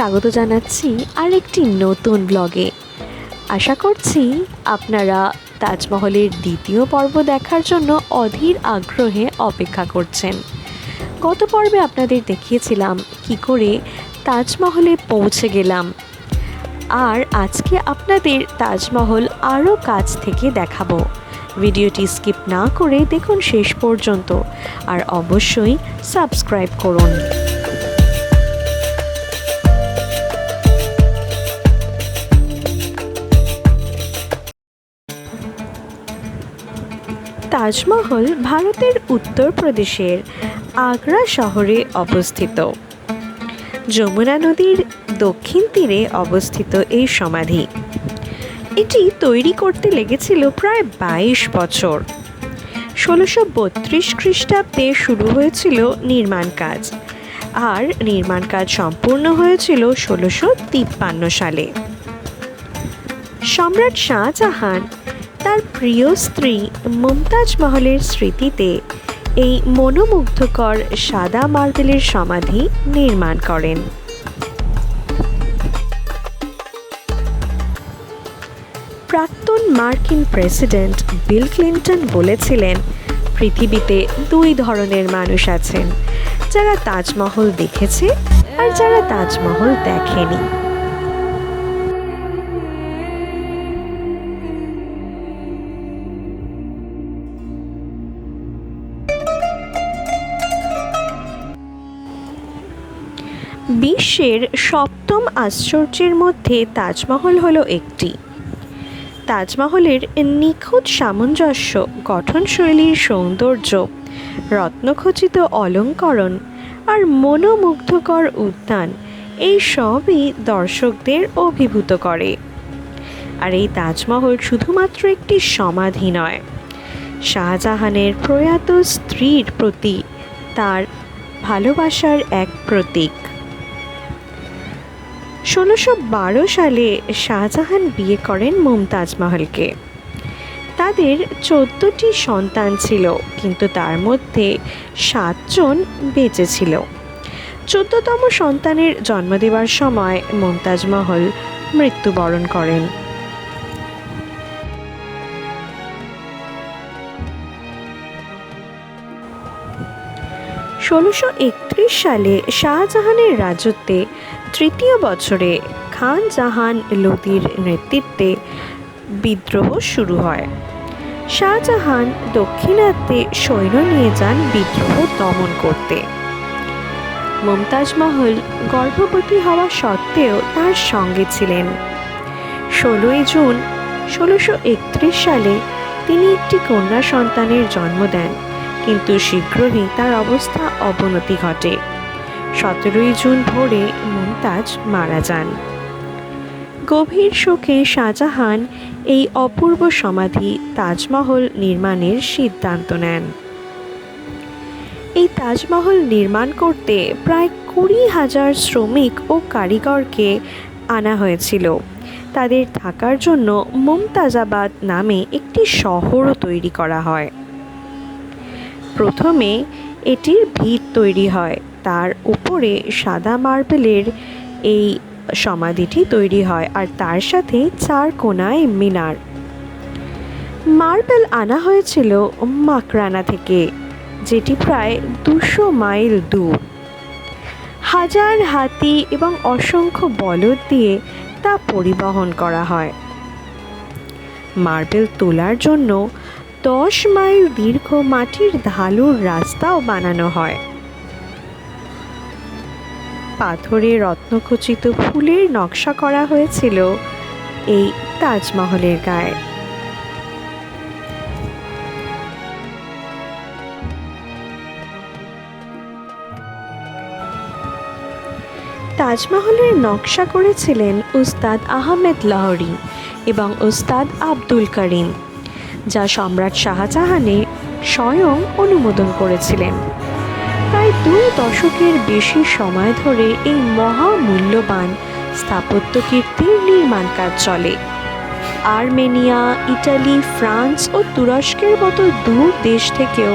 স্বাগত জানাচ্ছি আরেকটি নতুন ব্লগে। আশা করছি আপনারা তাজমহলের দ্বিতীয় পর্ব দেখার জন্য অধীর আগ্রহে অপেক্ষা করছেন। গত পর্বে আপনাদের দেখিয়েছিলাম কি করে তাজমহলে পৌঁছে গেলাম। আর আজকে আপনাদের তাজমহল আরও কাছ থেকে দেখাবো। ভিডিওটি স্কিপ না করে দেখুন শেষ পর্যন্ত। আর অবশ্যই সাবস্ক্রাইব করুন। তাজমহল ভারতের উত্তরপ্রদেশের আগ্রা শহরে অবস্থিত। যমুনা নদীর দক্ষিণ তীরে অবস্থিত এই সমাধি। এটি তৈরি করতে লেগেছিল প্রায় বাইশ বছর। ষোলোশো বত্রিশ খ্রিস্টাব্দে শুরু হয়েছিল নির্মাণ কাজ। আর নির্মাণ কাজ সম্পূর্ণ হয়েছিল ষোলোশো তিপ্পান্ন সালে। সম্রাট শাহজাহান তার প্রিয় স্ত্রী মুমতাজ মহলের স্মৃতিতে এই মনোমুগ্ধকর সাদা মার্বেলের সমাধি নির্মাণ করেন। প্রাক্তন মার্কিন প্রেসিডেন্ট বিল ক্লিন্টন বলেছিলেন, পৃথিবীতে দুই ধরনের মানুষ আছেন, যারা তাজমহল দেখেছে আর যারা তাজমহল দেখেনি। বিশ্বের সপ্তম আশ্চর্যের মধ্যে তাজমহল হলো একটি। তাজমহলের নিখুঁত সামঞ্জস্য গঠনশৈলীর সৌন্দর্য, রত্নখচিত অলঙ্করণ আর মনোমুগ্ধকর উদ্যান, এই সবই দর্শকদের অভিভূত করে। আর এই তাজমহল শুধুমাত্র একটি সমাধি নয়। শাহজাহানের প্রয়াত স্ত্রীর প্রতি তার ভালোবাসার এক প্রতীক। ষোলোশো সালে শাহজাহান বিয়ে করেন মুমতাজ মহলকে। তাদের চোদ্দটি সন্তান ছিল, কিন্তু তার মধ্যে সাতজন বেঁচে ছিল। চোদ্দতম সন্তানের জন্ম দেওয়ার সময় মুমতাজ মহল মৃত্যুবরণ করেন। ষোলোশো সালে শাহজাহানের রাজত্বে তৃতীয় বছরে খান জাহান লোদির নেতৃত্বে বিদ্রোহ শুরু হয়। শাহজাহান দক্ষিণাত্যে সৈন্য নিয়ে যান বিদ্রোহ দমন করতে। মুমতাজ মহল গর্ভবতী হওয়া সত্ত্বেও তার সঙ্গে ছিলেন। ষোলোই জুন ষোলোশো একত্রিশ সালে তিনি একটি কন্যা সন্তানের জন্ম দেন, কিন্তু শীঘ্রই তার অবস্থা অবনতি ঘটে। সতেরোই জুন ভোরে মুমতাজ মারা যান। গভীর শোকে শাহজাহান এই অপূর্ব সমাধি তাজমহল নির্মাণের সিদ্ধান্ত নেন। এই তাজমহল নির্মাণ করতে প্রায় কুড়ি হাজার শ্রমিক ও কারিগরকে আনা হয়েছিল। তাদের থাকার জন্য মুমতাজাবাদ নামে একটি শহরও তৈরি করা হয়। প্রথমে এটির ভিত তৈরি হয়। তার উপরে সাদা মার্বেলের এই সমাধিটি তৈরি হয় আর তার সাথে চার কোনায় মিনার। মার্বেল আনা হয়েছিল মাকরানা থেকে, যেটি প্রায় দুশো মাইল দূর। হাজার হাতি এবং অসংখ্য বলদ দিয়ে তা পরিবহন করা হয়। মার্বেল তোলার জন্য দশ মাইল দীর্ঘ মাটির ঢালুর রাস্তাও বানানো হয়। পাথরে রত্নখচিত ফুলের নকশা করা হয়েছিল এই তাজমহলের গায়ে। তাজমহলের নকশা করেছিলেন উস্তাদ আহমেদ লাহরি এবং উস্তাদ আব্দুল করিম, যা সম্রাট শাহজাহানের স্বয়ং অনুমোদন করেছিলেন। প্রায় দুই দশকের বেশি সময় ধরে এই মহামূল্যবান স্থাপত্য কীর্তির নির্মাণ কাজ চলে। আর্মেনিয়া, ইটালি, ফ্রান্স ও তুরস্কের মতো দূর দেশ থেকেও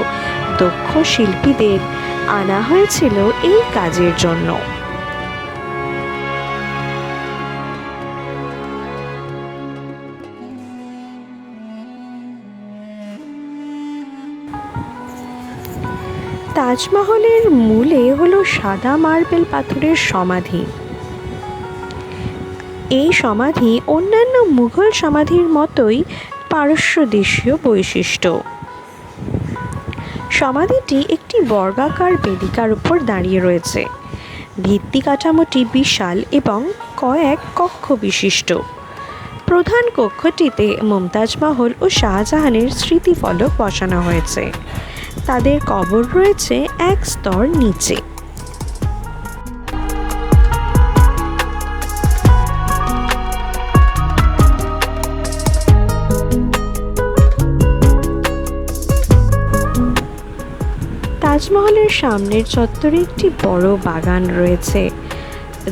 দক্ষ শিল্পীদের আনা হয়েছিল এই কাজের জন্য। তাজমহলের মূলে হলো সাদা মার্বেল পাথরের সমাধি। এই সমাধি অন্যান্য মুঘল সমাধির মতোই পারস্য দেশীয় বৈশিষ্ট্য। সমাধিটি একটি বর্গাকার বেদিকার উপর দাঁড়িয়ে রয়েছে। ভিত্তি কাঠামোটি বিশাল এবং কয়েক কক্ষ বিশিষ্ট। প্রধান কক্ষটিতে মুমতাজ মহল ও শাহজাহানের স্মৃতিফলক বসানো হয়েছে। তাদের কবর রয়েছে এক স্তর নিচে। তাজমহলের সামনের চত্বরে একটি বড় বাগান রয়েছে,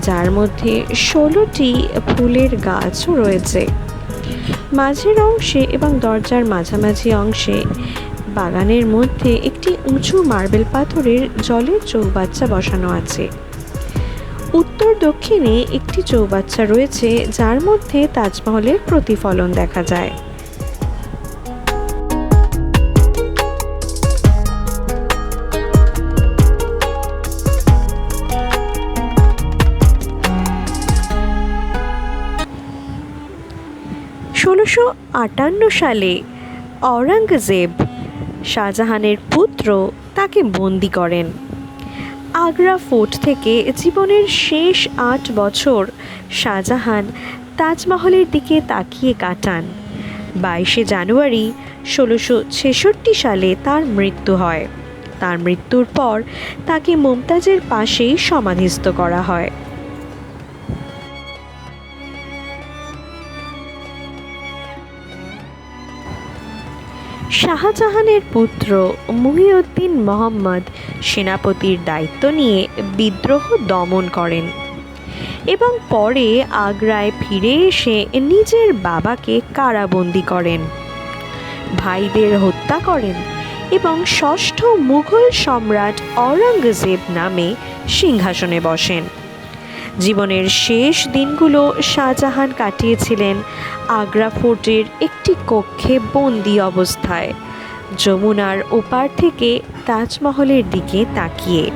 যার মধ্যে ষোলোটি ফুলের গাছও রয়েছে। মাঝের অংশে এবং দরজার মাঝামাঝি অংশে বাগানের মধ্যে একটি উঁচু মার্বেল পাথরের জলের চৌবাচ্চা বসানো আছে। উত্তর দক্ষিণে একটি চৌবাচ্চা রয়েছে, যার মধ্যে তাজমহলের প্রতিফলন দেখা যায়। ষোলোশো আটান্ন সালে অরঙ্গজেব শাহজাহানের পুত্র তাকে বন্দি করেন। আগ্রা ফোর্ট থেকে জীবনের শেষ আট বছর শাহজাহান তাজমহলের দিকে তাকিয়ে কাটান। বাইশে জানুয়ারি ষোলোশো ছেষট্টি সালে তার মৃত্যু হয়। তার মৃত্যুর পর তাকে মুমতাজের পাশেই সমাধিস্থ করা হয়। শাহজাহানের পুত্র মুহিউদ্দিন মোহাম্মদ সেনাপতির দায়িত্ব নিয়ে বিদ্রোহ দমন করেন এবং পরে আগ্রায় ফিরে এসে নিজের বাবাকে কারাবন্দি করেন। ভাইদের হত্যা করেন এবং ষষ্ঠ মুঘল সম্রাট অরঙ্গজেব নামে সিংহাসনে বসেন। জীবনের শেষ দিনগুলো শাহজাহান কাটিয়েছিলেন আগ্রা ফোর্টের একটি কক্ষে বন্দি অবস্থায়। যমুনার ওপার থেকে তাজমহলের দিকে তাকিয়ে।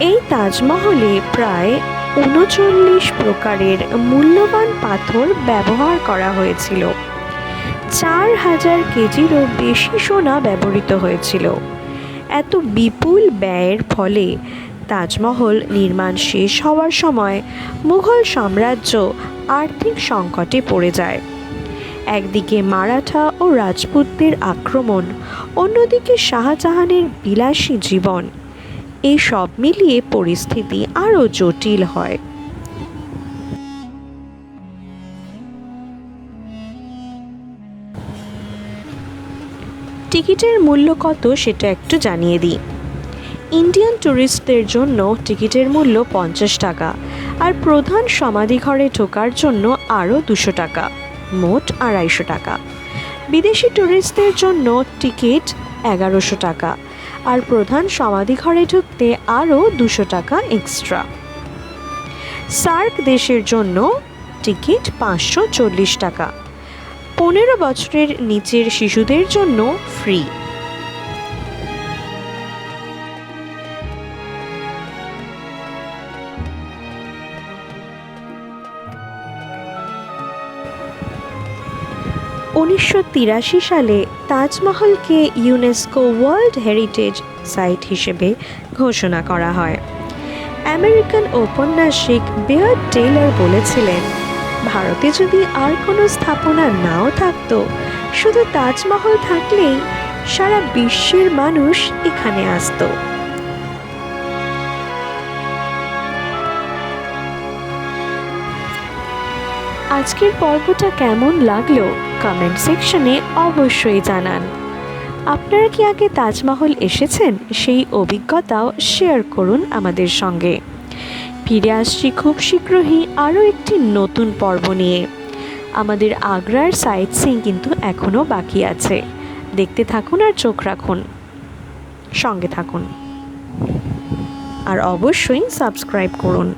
এই তাজমহলে প্রায় উনচল্লিশ প্রকারের মূল্যবান পাথর ব্যবহার করা হয়েছিল। চার হাজার কেজিরও বেশি সোনা ব্যবহৃত হয়েছিল। এত বিপুল ব্যয়ের ফলে তাজমহল নির্মাণ শেষ হওয়ার সময় মুঘল সাম্রাজ্য আর্থিক সংকটে পড়ে যায়। একদিকে মারাঠা ও রাজপুতদের আক্রমণ, অন্যদিকে শাহজাহানের বিলাসী জীবন। এই সব মিলিয়ে পরিস্থিতি আরও জটিল হয়। টিকিটের মূল্য কত সেটা একটু জানিয়ে দিই। ইন্ডিয়ান ট্যুরিস্টদের জন্য টিকিটের মূল্য পঞ্চাশ টাকা, আর প্রধান সমাধিঘরে ঢোকার জন্য আরও দুশো টাকা, মোট আড়াইশো টাকা। বিদেশি ট্যুরিস্টদের জন্য টিকিট এগারোশো টাকা আর প্রধান সমাধিঘরে ঢুকতে আরও দুশো টাকা এক্সট্রা সার্ক দেশের জন্য টিকিট পাঁচশো চল্লিশ টাকা। পনেরো বছরের নিচের শিশুদের জন্য ফ্রি উনিশশো তিরাশি সালে তাজমহলকে ইউনেস্কো ওয়ার্ল্ড হেরিটেজ সাইট হিসেবে ঘোষণা করা হয়। আমেরিকান ঔপন্যাসিক বেয়ার টেইলর বলেছিলেন, ভারতে যদি আর কোনো স্থাপনা নাও থাকতো, শুধু তাজমহল থাকলেই সারা বিশ্বের মানুষ এখানে আসতো। আজকের পর্বটা কেমন লাগল কমেন্ট সেকশনে অবশ্যই জানান। আপনারা কি আগে তাজমহল এসেছেন? সেই অভিজ্ঞতাও শেয়ার করুন আমাদের সঙ্গে। ফিরে আসছি খুব শীঘ্রই আরও একটি নতুন পর্ব নিয়ে। আমাদের আগ্রার সাইট সিং কিন্তু এখনও বাকি আছে। দেখতে থাকুন আর চোখ রাখুন। সঙ্গে থাকুন। আর অবশ্যই সাবস্ক্রাইব করুন।